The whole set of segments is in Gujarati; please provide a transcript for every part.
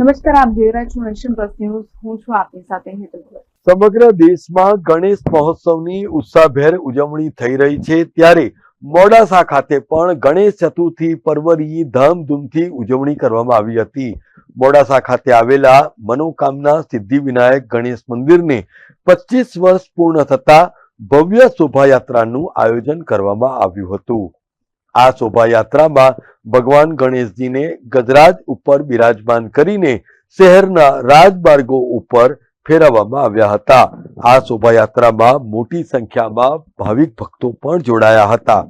નમસ્કાર, આપ જોઈ રહ્યા છો નેશન પ્લસ ન્યૂઝ. હું છું આપની સાથે હેતલ સમગ્ર દેશમાં ગણેશ મહોત્સવની ઉત્સાહભેર ઉજવણી થઈ રહી છે. ત્યારે મોડાસા ખાતે પણ ગણેશ ચતુર્થી પર્વની ધામધૂમથી ઉજવણી કરવામાં આવી હતી. મોડાસા ખાતે આવેલા મનોકામના સિદ્ધિ વિનાયક ગણેશ મંદિરને પચીસ વર્ષ પૂર્ણ થતા ભવ્ય શોભાયાત્રાનું આયોજન કરવામાં આવ્યું હતું. આ શોભાયાત્રામાં ભગવાન ગણેશજીને ગજરાજ ઉપર બિરાજમાન કરીને શહેરના રાજમાર્ગો ઉપર ફેરવવામાં આવ્યા હતા. આ શોભાયાત્રામાં મોટી સંખ્યામાં ભાવિક ભક્તો પણ જોડાયા હતા.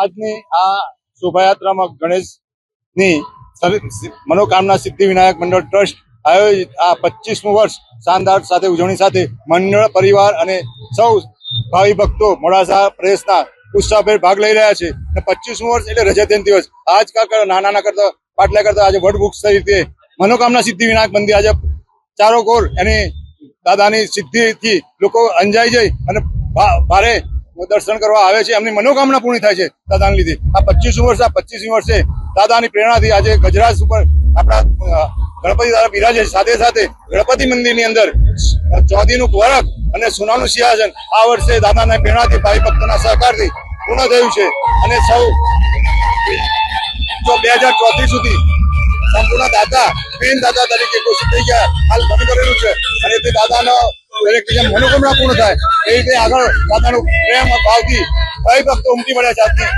આજની આ શોભાયાત્રામાં ગણેશની મનોકામના સિદ્ધિ વિનાયક મંડળ ટ્રસ્ટ આયોજિત આ પચીસમું વર્ષ શાનદાર સાથે ઉજવણી સાથે મંડળ પરિવાર અને સૌ ભાવિ ભક્તો મોડાસા પ્રેસના ઉત્સાહભેર ભાગ લઈ રહ્યા છે. અને પચીસમું વર્ષ એટલે રજતન દિવસ. આજ કા નાના કરતા, પાટલા કરતા આજે વડ વૃક્ષ તરીકે મનોકામના સિદ્ધિ વિનાયક મંદિર આજે ચારો કોર એની દાદાની સિદ્ધિથી લોકો અંજાઈ જઈ અને ભારે દર્શન કરવા આવે છે, એમની મનોકામના પૂર્ણ થાય છે દાદાને લીધે. આ પચીસ વર્ષ, આ પચીસ વર્ષે દાદાની પ્રેરણાથી આજે ગજરાજ ઉપર આપણા ગણપતિ દાદા બિરાજે સાથે સાથે ગણપતિ મંદિરની અંદર ચોધીનું વરખ અને સોનાનું સિંહાસન આ વર્ષે દાદાના પ્રેરણાથી ભાઈ ભક્તોના સહકારથી પૂર્ણ થયું છે. અને સૌ જો બે હજાર ચોત્રીસ સુધી સંપૂર્ણ દાદા પેન દાદા તરીકે ઘોષિત થઈ ગયા, હાલ બની કરેલું છે. અને તે દાદાનો દરેક બીજા મનોકામના પૂર્ણ થાય. એ રીતે આગળ દાદાનું પ્રેમ ભાવથી કઈ ભક્તો ઉમટી પડ્યા છે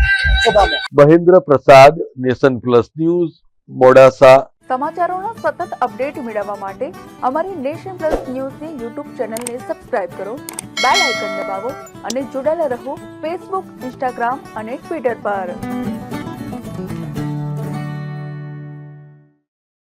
આજની મહેન્દ્ર પ્રસાદ નેશન પ્લસ ન્યૂઝ મોડાસા. સમાચારોના સતત અપડેટ મેળવવા માટે અમારી નેશન પ્લસ ન્યૂઝની યુટ્યુબ ચેનલને સબસ્ક્રાઇબ કરો બેલ આઇકન દબાવો અને જોડાયેલા રહો ફેસબુક ઇન્સ્ટાગ્રામ અને ટ્વિટર પર.